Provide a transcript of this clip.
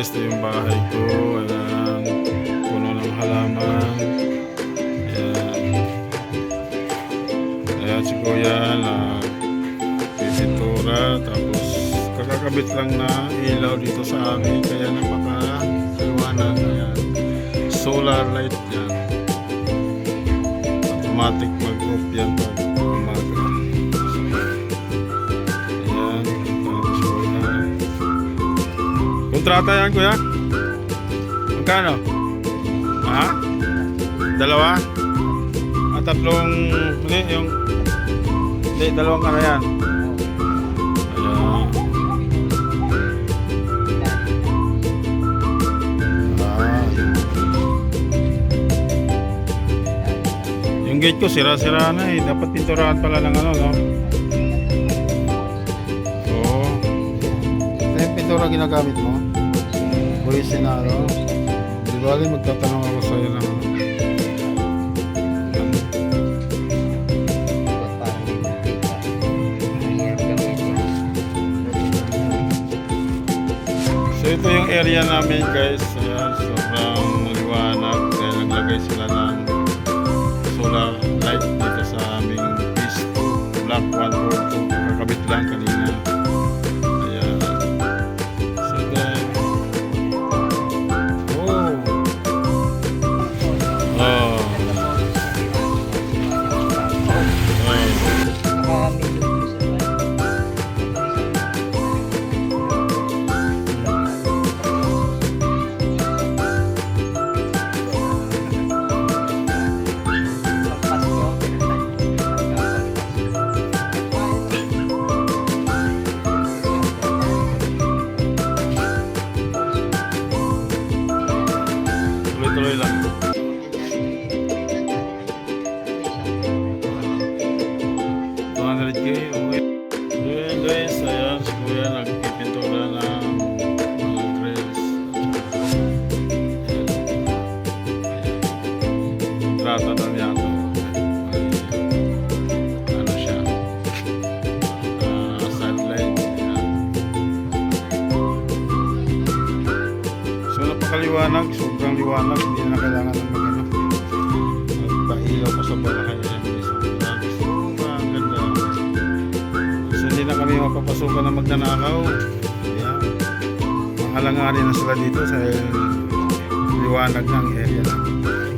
guys, ito yung bahay ko. Ayan. Puno ng halaman. Ayan. Ayan si Kuya na pipintura. Tapos kakakabit lang na ilaw dito sa amin. Kaya napaka-liwanag. Ayan. Solar light yan. Automatic mag-off Kontrata yan, kuya? Magkano? Ha? Dalawa? At tatlong, hindi, yung, hindi, dalawang ano yan. Ah, gate ko, sira-sira na eh. Dapat pinturahan pala ng ano, no? Oo. Ito yung pintura ginagamit mo? Ano? Di bali magtatanong ako sa'yo ng ano. So ito yung area namin guys. Ayan, sobrang liwanag. Kaya naglagay sila ng solar light dito sa aming phase 2, block 142. Kakabit lang kanina. Oh. Tuloy-tuloy 100 kayo. So yun guys, ayan si Kuya nagpipintura ng mga dress. Trata na niya ito. Ano siya? Uh, sideline. So napakaliwanag, sobrang liwanag. Hindi na kailangan ng mag-ano. Nagpailaw pa sa balakay niya. Mapapasukan na magnanakaw. Ayan. Mahalanganin na sila dito sa liwanag ng area namin.